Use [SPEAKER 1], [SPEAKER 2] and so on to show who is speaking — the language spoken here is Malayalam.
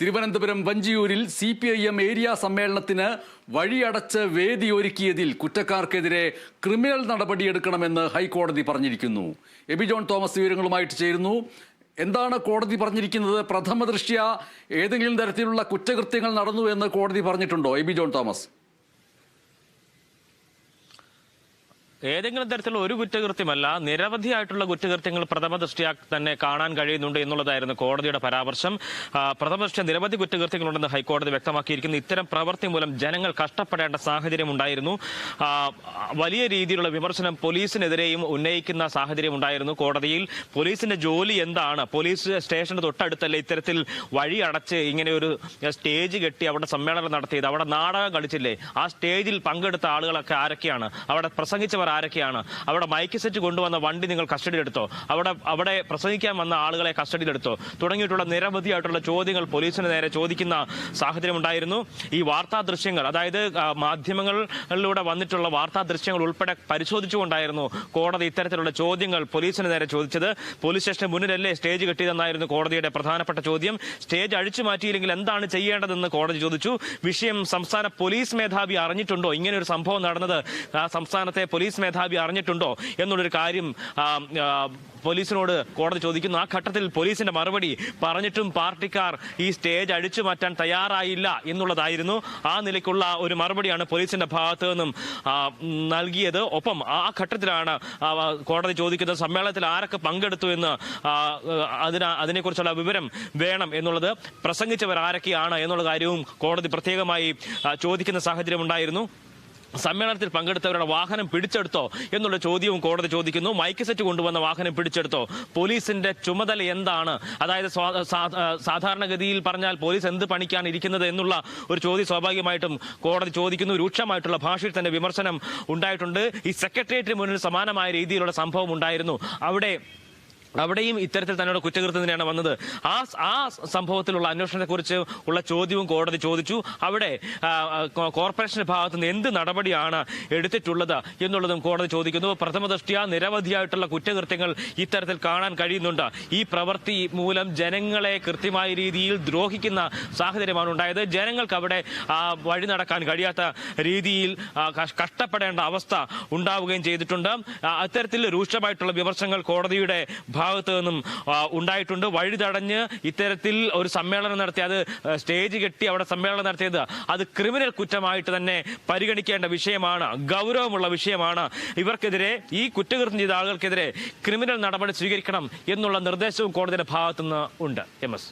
[SPEAKER 1] Thiruvananthapuram വഞ്ചിയൂരിൽ C P I M area സമ്മേളനത്തിന് വഴിയടച്ച് വേദിയൊരുക്കിയതിൽ കുറ്റക്കാർക്കെതിരെ ക്രിമിനൽ നടപടിയെടുക്കണമെന്ന് ഹൈക്കോടതി പറഞ്ഞിരിക്കുന്നു. എബി ജോൺ തോമസ് വിവരങ്ങളുമായിട്ട് ചേരുന്നു. എന്താണ് കോടതി പറഞ്ഞിരിക്കുന്നത്? പ്രഥമ ദൃഷ്ട്യ ഏതെങ്കിലും തരത്തിലുള്ള കുറ്റകൃത്യങ്ങൾ നടന്നു എന്ന് കോടതി പറഞ്ഞിട്ടുണ്ടോ? എബി ജോൺ തോമസ്.
[SPEAKER 2] ഏതെങ്കിലും തരത്തിലുള്ള ഒരു കുറ്റകൃത്യമല്ല നിരവധിയായിട്ടുള്ള കുറ്റകൃത്യങ്ങൾ പ്രഥമ ദൃഷ്ടിയാ തന്നെ കാണാൻ കഴിയുന്നുണ്ട് എന്നുള്ളതായിരുന്നു കോടതിയുടെ പരാമർശം. പ്രഥമ ദൃഷ്ടിയ നിരവധി കുറ്റകൃത്യങ്ങളുണ്ടെന്ന് ഹൈക്കോടതി വ്യക്തമാക്കിയിരിക്കുന്നു. ഇത്തരം പ്രവൃത്തി മൂലം ജനങ്ങൾ കഷ്ടപ്പെടേണ്ട സാഹചര്യം ഉണ്ടായിരുന്നു. വലിയ രീതിയിലുള്ള വിമർശനം പോലീസിനെതിരെയും ഉന്നയിക്കുന്ന സാഹചര്യം ഉണ്ടായിരുന്നു കോടതിയിൽ. പോലീസിന്റെ ജോലി എന്താണ്? പോലീസ് സ്റ്റേഷന്റെ തൊട്ടടുത്തല്ലേ ഇത്തരത്തിൽ വഴി അടച്ച് ഇങ്ങനെ ഒരു സ്റ്റേജ് കെട്ടി അവിടെ സമ്മേളനം നടത്തിയത്? അവിടെ നാടകം കളിച്ചില്ലേ? ആ സ്റ്റേജിൽ പങ്കെടുത്ത ആളുകളൊക്കെ ആരൊക്കെയാണ്? അവിടെ പ്രസംഗിച്ചവർ ആരൊക്കെയാണ്? അവിടെ മൈക്ക് സെറ്റ് കൊണ്ടുവന്ന വണ്ടി നിങ്ങൾ കസ്റ്റഡിയിലെടുത്തോ അവിടെ അവിടെ പ്രസംഗിക്കാൻ വന്ന ആളുകളെ കസ്റ്റഡിയിലെടുത്തോ തുടങ്ങിയിട്ടുള്ള നിരവധിയായിട്ടുള്ള ചോദ്യങ്ങൾ പോലീസിന് നേരെ ചോദിക്കുന്ന സാഹചര്യം ഉണ്ടായിരുന്നു. ഈ വാർത്താ ദൃശ്യങ്ങൾ അതായത് മാധ്യമങ്ങളിലൂടെ വന്നിട്ടുള്ള വാർത്താ ദൃശ്യങ്ങൾ ഉൾപ്പെടെ പരിശോധിച്ചുകൊണ്ടായിരുന്നു കോടതി ഇത്തരത്തിലുള്ള ചോദ്യങ്ങൾ പോലീസിന് നേരെ ചോദിച്ചത്. പോലീസ് സ്റ്റേഷന് മുന്നിലല്ലേ സ്റ്റേജ് കെട്ടിയതെന്നായിരുന്നു കോടതിയുടെ പ്രധാനപ്പെട്ട ചോദ്യം. സ്റ്റേജ് അഴിച്ചു മാറ്റിയില്ലെങ്കിൽ എന്താണ് ചെയ്യേണ്ടതെന്ന് കോടതി ചോദിച്ചു. വിഷയം സംസ്ഥാന പോലീസ് മേധാവി അറിഞ്ഞിട്ടുണ്ടോ? ഇങ്ങനെ ഒരു സംഭവം നടന്നത് സംസ്ഥാനത്തെ പോലീസ് മേധാവി അറിഞ്ഞിട്ടുണ്ടോ എന്നുള്ളൊരു കാര്യം പോലീസിനോട് കോടതി ചോദിക്കുന്നു. ആ ഘട്ടത്തിൽ പോലീസിന്റെ മറുപടി പറഞ്ഞിട്ടും പാർട്ടിക്കാർ ഈ സ്റ്റേജ് അഴിച്ചു മാറ്റാൻ തയ്യാറായില്ല എന്നുള്ളതായിരുന്നു. ആ നിലയ്ക്കുള്ള ഒരു മറുപടിയാണ് പോലീസിന്റെ ഭാഗത്തു നിന്നും നൽകിയത്. ഒപ്പം ആ ഘട്ടത്തിലാണ് കോടതി ചോദിക്കുന്നത് സമ്മേളനത്തിൽ ആരൊക്കെ പങ്കെടുത്തു എന്ന് അതിന് അതിനെക്കുറിച്ചുള്ള വിവരം വേണം എന്നുള്ളത്. പ്രസംഗിച്ചവർ ആരൊക്കെയാണ് എന്നുള്ള കാര്യവും കോടതി പ്രത്യേകമായി ചോദിക്കുന്ന സാഹചര്യം ഉണ്ടായിരുന്നു. സമ്മേളനത്തിൽ പങ്കെടുത്തവരുടെ വാഹനം പിടിച്ചെടുത്തോ എന്നുള്ള ചോദ്യവും കോടതി ചോദിക്കുന്നു. മൈക്ക് സെറ്റ് കൊണ്ടുവന്ന വാഹനം പിടിച്ചെടുത്തോ? പോലീസിന്റെ ചുമതല എന്താണ്? അതായത് സാധാരണഗതിയിൽ പറഞ്ഞാൽ പോലീസ് എന്ത് പണിക്കാണ് ഇരിക്കുന്നത് എന്നുള്ള ഒരു ചോദ്യം സ്വാഭാവികമായിട്ടും കോടതി ചോദിക്കുന്നു. രൂക്ഷമായിട്ടുള്ള ഭാഷയിൽ തന്നെ വിമർശനം ഉണ്ടായിട്ടുണ്ട്. ഈ സെക്രട്ടേറിയറ്റിന് മുന്നിൽ സമാനമായ രീതിയിലുള്ള സംഭവം ഉണ്ടായിരുന്നു. അവിടെ അവിടെയും ഇത്തരത്തിൽ തന്നെയുള്ള കുറ്റകൃത്യം തന്നെയാണ് വന്നത്. ആ ആ സംഭവത്തിലുള്ള അന്വേഷണത്തെക്കുറിച്ച് ഉള്ള ചോദ്യവും കോടതി ചോദിച്ചു. അവിടെ കോർപ്പറേഷന്റെ ഭാഗത്ത് നിന്ന് എന്ത് നടപടിയാണ് എടുത്തിട്ടുള്ളത് എന്നുള്ളതും കോടതി ചോദിക്കുന്നു. പ്രഥമ ദൃഷ്ടിയ നിരവധിയായിട്ടുള്ള കുറ്റകൃത്യങ്ങൾ ഇത്തരത്തിൽ കാണാൻ കഴിയുന്നുണ്ട്. ഈ പ്രവൃത്തി മൂലം ജനങ്ങളെ കൃത്യമായ രീതിയിൽ ദ്രോഹിക്കുന്ന സാഹചര്യമാണ് ഉണ്ടായത്. ജനങ്ങൾക്ക് അവിടെ വഴി നടക്കാൻ കഴിയാത്ത രീതിയിൽ കഷ്ടപ്പെടേണ്ട അവസ്ഥ ഉണ്ടാവുകയും ചെയ്തിട്ടുണ്ട്. അത്തരത്തിൽ രൂക്ഷമായിട്ടുള്ള വിമർശനങ്ങൾ കോടതിയുടെ ഭാഗത്ത് നിന്നും ഉണ്ടായിട്ടുണ്ട്. വഴി തടഞ്ഞ് ഇത്തരത്തിൽ ഒരു സമ്മേളനം നടത്തി അത് സ്റ്റേജ് കെട്ടി അവിടെ സമ്മേളനം നടത്തിയത്. അത് ക്രിമിനൽ കുറ്റമായിട്ട് തന്നെ പരിഗണിക്കേണ്ട വിഷയമാണ് ഗൗരവമുള്ള വിഷയമാണ്. ഇവർക്കെതിരെ ഈ കുറ്റകൃത്യം ചെയ്ത ആളുകൾക്കെതിരെ ക്രിമിനൽ നടപടി സ്വീകരിക്കണം എന്നുള്ള നിർദ്ദേശവും കോടതിയുടെ ഭാഗത്തുനിന്ന് ഉണ്ട്. എം. എസ്.